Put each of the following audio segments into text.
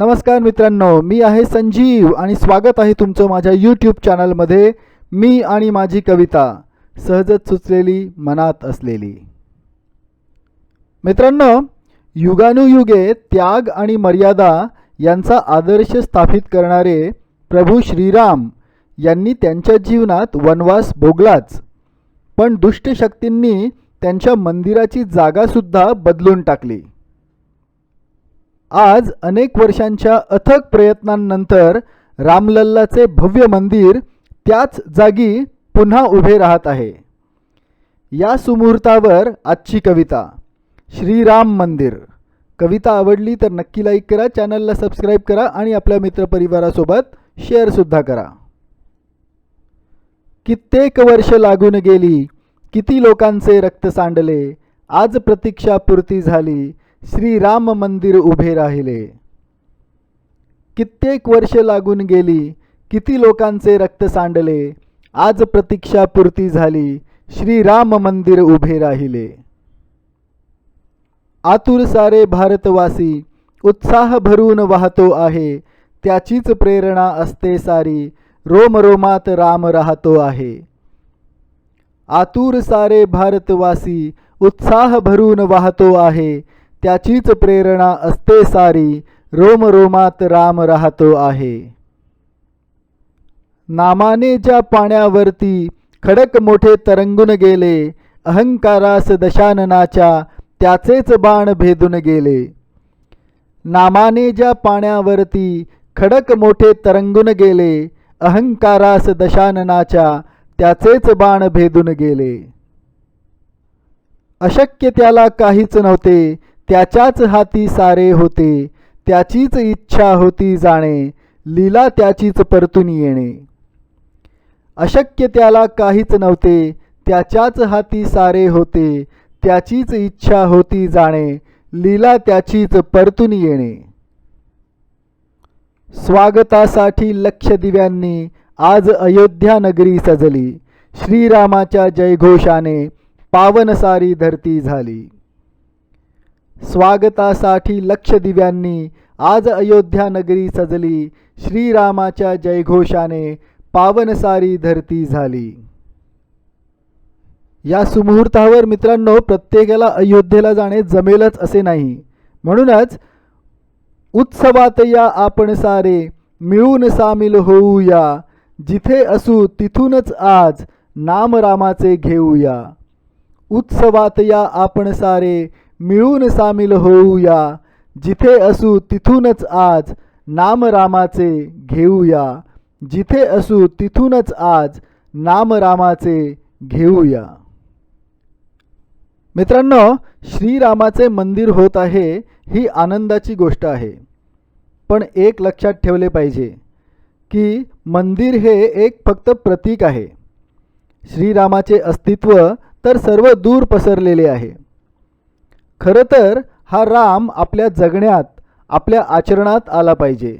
नमस्कार मित्रांनो मी आहे संजीव आणि स्वागत आहे तुमचं माझ्या यूट्यूब चॅनलमध्ये मी आणि माझी कविता सहजच सुचलेली मनात असलेली. मित्रांनो युगानुयुगे त्याग आणि मर्यादा यांचा आदर्श स्थापित करणारे प्रभू श्रीराम यांनी त्यांच्या जीवनात वनवास भोगलाच. पण दुष्ट शक्तींनी त्यांच्या मंदिराची जागासुद्धा बदलून टाकली. आज अनेक वर्षांच्या अथक प्रयत्नांनंतर रामलल्लाचे भव्य मंदिर त्याच जागी पुन्हा उभे राहत आहे. या सुमुहूर्तावर आजची कविता श्रीराम मंदिर. कविता आवडली तर नक्की लाईक करा चॅनलला सबस्क्राईब करा आणि आपल्या मित्रपरिवारासोबत शेअरसुद्धा करा. कित्येक वर्ष लागून गेली किती लोकांचे रक्त सांडले आज प्रतीक्षा पूर्ती झाली श्रीराम मंदिर उभे राहिले. कित्येक वर्ष लागून गेली किती लोकांचे रक्त सांडले आज प्रतीक्षा पूर्ती झाली श्रीराम मंदिर उभे राहिले. आतुर सारे भारतवासी उत्साह भरून वाहतो आहे त्याचीच प्रेरणा असते सारी रोम रोमात राम राहतो आहे. आतुर सारे भारतवासी उत्साह भरून वाहतो आहे त्याचीच प्रेरणा असते सारी. रोम रोमात राम राहतो आहे. नामाने ज्या पाण्यावरती खडक मोठे तरंगून गेले अहंकारास दशाननाच्या त्याचेच बाण भेदून गेले. नामाने ज्या पाण्यावरती खडक मोठे तरंगून गेले अहंकारास दशाननाच्या त्याचेच बाण भेदून गेले. अशक्य त्याला काहीच नव्हते त्याच्याच हाती सारे होते त्याचीच इच्छा होती जाणे लीला त्याचीच परतून येणे. अशक्य त्याला काहीच नव्हते त्याच्याच हाती सारे होते त्याचीच इच्छा होती जाणे लीला त्याचीच परतून येणे. स्वागतासाठी लक्ष दिव्यांनी आज अयोध्या नगरी सजली. श्रीरामाच्या जयघोषाने पावनसारी धरती झाली. स्वागतासाठी लक्ष दिव्यांनी आज अयोध्या नगरी सजली. श्रीरामाच्या जयघोषाने पावनसारी धरती झाली. या सुमुहूर्तावर मित्रांनो प्रत्येकाला अयोध्येला जाणे जमेलच असे नाही. म्हणूनच उत्सवात या आपण सारे मिळून सामील होऊया. जिथे असू तिथूनच आज नामरामाचे घेऊया. उत्सवात या आपण सारे मिळून सामील होऊया. जिथे असू तिथूनच आज नामरामाचे घेऊया. जिथे असू तिथूनच आज नामरामाचे घेऊया. मित्रांनो श्रीरामाचे मंदिर होत आहे ही आनंदाची गोष्ट आहे. पण एक लक्षात ठेवले पाहिजे की मंदिर हे एक फक्त प्रतीक आहे. श्रीरामाचे अस्तित्व तर सर्व दूर पसरलेले आहे. खरं तर हा राम आपल्या जगण्यात आपल्या आचरणात आला पाहिजे.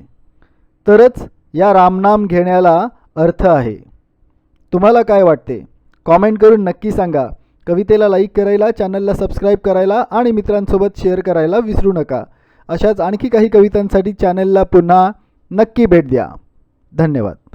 तरच या रामनाम घेण्याला अर्थ आहे. तुम्हाला काय वाटते? कॉमेंट करून नक्की सांगा. कवितेला लाईक करायला चॅनलला सबस्क्राईब करायला आणि मित्रांसोबत शेअर करायला विसरू नका. अशाच आणखी काही कवितांसाठी चॅनलला पुन्हा नक्की भेट द्या. धन्यवाद.